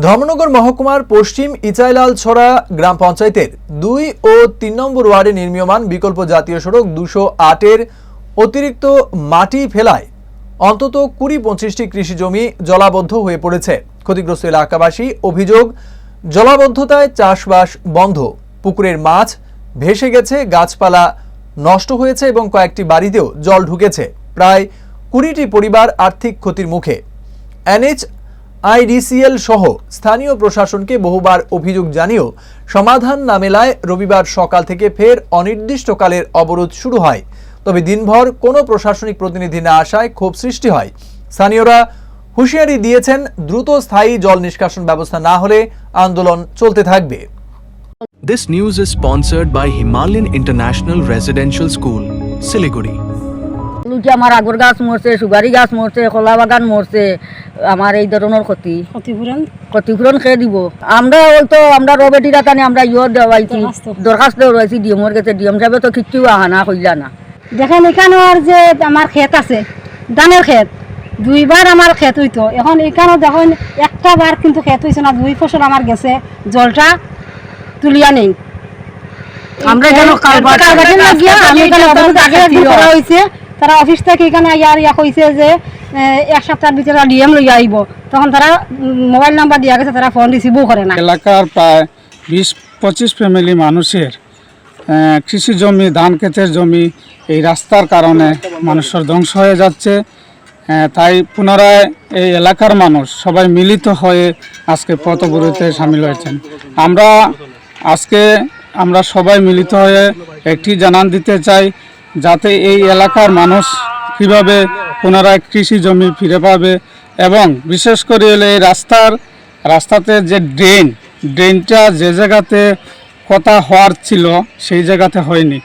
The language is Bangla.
ধর্মনগর মহকুমার পশ্চিম ইচাইলাল ছড়া গ্রাম পঞ্চায়েতের দুই ও তিন নম্বর ওয়ার্ডে নির্মীয়মান বিকল্প জাতীয় সড়ক দুশো আটের অতিরিক্ত মাটি ফেলায় অন্তত কুড়ি পঁচিশটি কৃষি জমি জলাবদ্ধ হয়ে পড়েছে। ক্ষতিগ্রস্ত এলাকাবাসী অভিযোগ, জলাবদ্ধতায় চাষবাস বন্ধ। পুকুরের মাছ ভেসে গেছে, গাছপালা নষ্ট হয়েছে এবং কয়েকটি বাড়িতেও জল ঢুকেছে। প্রায় কুড়িটি পরিবার আর্থিক ক্ষতির মুখে। এনএচ আইডিসিএল সহ স্থানীয় প্রশাসনকে বহুবার অভিযোগ জানিয়েও সমাধান না মেলায় রবিবার সকাল থেকে ফের অনির্দিষ্টকালের অবরোধ শুরু হয়। তবে দিনভর কোনো প্রশাসনিক প্রতিনিধি না আসায় ক্ষোভ সৃষ্টি হয়। স্থানীয়রা হুঁশিয়ারি দিয়েছেন দ্রুত স্থায়ী জল নিষ্কাশন ব্যবস্থা না হলে আন্দোলন চলতে থাকবে। This news is sponsored by Himalayan International Residential School, Siliguri. লুচি আমার আগর গাছ মরছে সুগারি গাছ মরছে কলা বাগান মরছে আমার এই ধরনের ক্ষতি ক্ষতিপূরণ ক্ষতিপূরণ খেয়ে দিব আমরা ওই তো আমরা রবেটিরা কানে আমরা ইয়ে দেওয়াইছি দরখাস্ত। দেওয়াইছি ডিএমর কাছে ডিএম সাহেবে তো কিচ্ছু আহা না কইলা না দেখেন এখানের যে আমার ক্ষেত আছে ধানের ক্ষেত দুইবার আমার ক্ষেত হইতো এখন এখানেও দেখেন একটা বার কিন্তু ক্ষেত হইছে না দুই ফসল আমার গেছে জলটা তুলিয়া নেই আমরা এখানে কালভার্ট- কালভার্টের লাগিয়া আমি এখানে আগে করা হয়েছে তারা অফিস থেকে এখানে ইয়ার ইয়া কইছে যে এক সপ্তাহের ভিতরে ডিএম লইয়া আইব। তখন তারা মোবাইল নাম্বার দিয়া গেছে, তারা ফোন রিসিভও করে না এলাকার প্রায় বিশ, পঁচিশ ফ্যামিলি মানুষের কৃষি জমি, ধান ক্ষেতের জমি এই রাস্তার কারণে মানুষের ধ্বংস হয়ে যাচ্ছে। তাই পুনরায় এই এলাকার মানুষ সবাই মিলিত হয়ে আজকে পথ অবরোধে সামিল হয়েছেন। আমরা আজকে আমরা সবাই মিলিত হয়ে একটি জানান দিতে চাই। যাতে এই এলাকার মানুষ কীভাবে পুনরায় কৃষি জমি ফিরে পাবে এবং বিশেষ করে হলে এই রাস্তার, রাস্তাতে যে ড্রেন, ড্রেনটা যে জায়গাতে কথা হওয়ার ছিল, সেই জায়গাতে হয়নি।